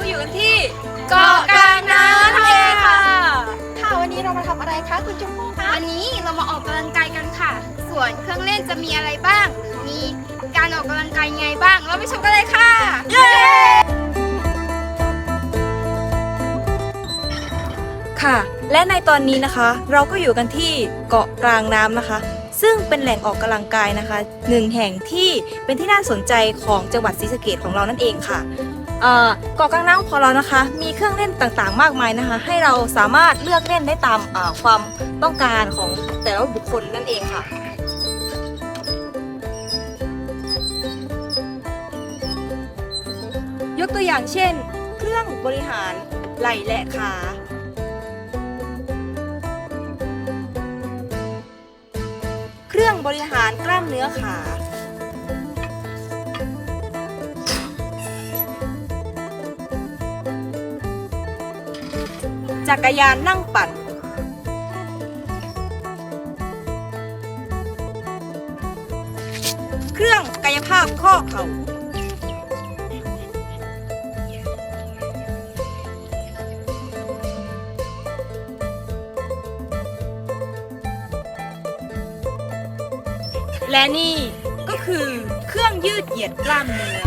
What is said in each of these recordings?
ก็อยู่กันที่เกาะกลางน้ำนั่นเองค่ะ ค่ะวันนี้เรามาทำอะไรคะคุณชมพู่คะวันนี้เรามาออกกำลังกายกันค่ะ ส่วนเครื่องเล่นจะมีอะไรบ้าง หรือมีการออกกำลังกายไงบ้าง เราไปชมกันเลยค่ะ เย้ ค่ะ และในตอนนี้นะคะ เราก็อยู่กันที่เกาะกลางน้ำนะคะ ซึ่งเป็นแหล่งออกกำลังกายนะคะหนึ่งแห่งที่เป็นที่น่าสนใจของจังหวัดศรีสะเกษของเรานั่นเองค่ะเกาะกลางน้ำของเรานะคะ มีเครื่องเล่นต่างๆ มากมายนะคะ ให้เราสามารถเลือกเล่นได้ตามความต้องการของแต่ละบุคคลนั่นเองค่ะยกตัวอย่างเช่น เครื่องบริหารไหล่และขา รื่องบริหารกล้ามเนื้อขา จักรยานนั่งปั่น เครื่องกายภาพข้อเข่า และนี่ก็คือเครื่องยืดเหยียดกล้ามเนื้อ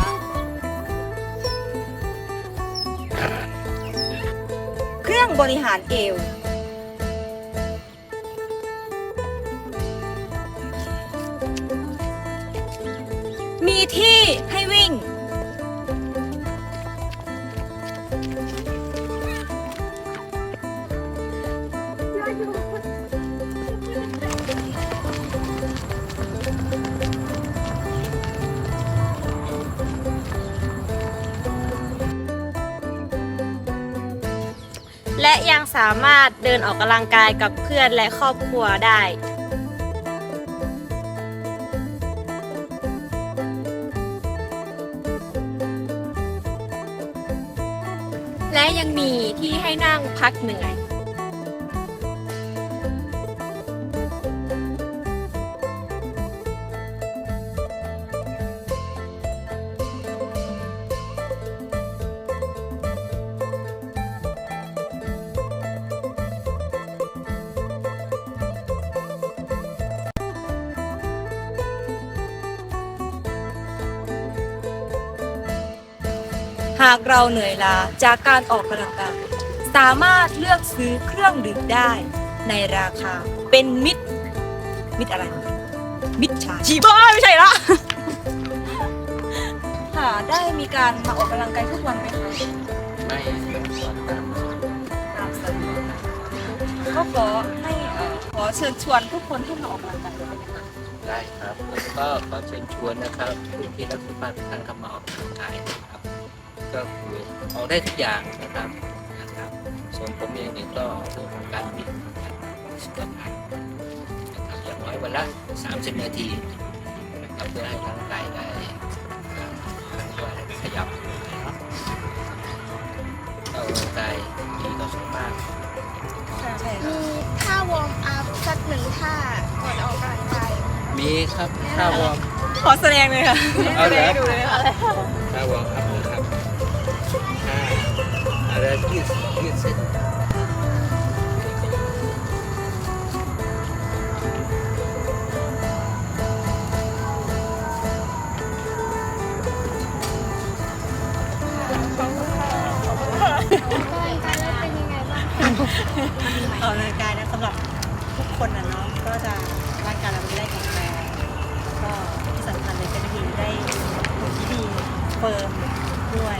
เครื่องบริหารเอว และยังสามารถเดินออกกำลังกายกับเพื่อนและครอบครัวได้และยังมีที่ให้นั่งพักเหนื่อย หากเราเหนื่อยล้าจากการออกกำลังกายสามารถเลือกซื้อเครื่องดื่มได้ ในราคาเป็นมิตร มิตรอะไร มิตรชาชีบ้าไม่ใช่ละค่ะได้มีการมาออกกำลังกายทุกวันไหมคะไม่เป็นส่วนตามตามสะดวกก็ขอให้เอ่อขอเชิญชวนทุกคนให้มาออกกำลังกายด้วยนะคะ ได้ครับแล้วก็ขอเชิญชวนนะครับผู้ที่รักสุขภาพทุกท่านเข้ามาออกกำลังกายนะครับ ก็คือออกได้ทุกอย่างนะครับนะครับ ส่วนผมเองเนี่ยก็เรื่องของการวิ่งสุขภาพนะครับอย่างน้อยวันละ 30 นาทีนะครับเพื่อให้ร่างกายได้เอ่อเขาเรียกว่าอะไรขยับนะครับเอาร่างกายดีต่อสุขภาพใช่ค่ะมีท่าวอร์มอัพสักหนึ่งท่าก่อนออกกำลังกายมีครับท่าวอร์มขอแสดงเลยค่ะเอาเลยดูเลยค่ะท่าวอร์มครั อะไรยืดยืดเส้นออกกำลังกายแล้วเป็นยังไงบ้างออกกำลังกายนะสำหรับทุกคนนะเนาะก็จะร่างกายเราจะได้แข็งแรงแล้วก็ที่สำคัญเลยเป็นวิธีได้หุ่นที่ดีเฟิร์มด้วย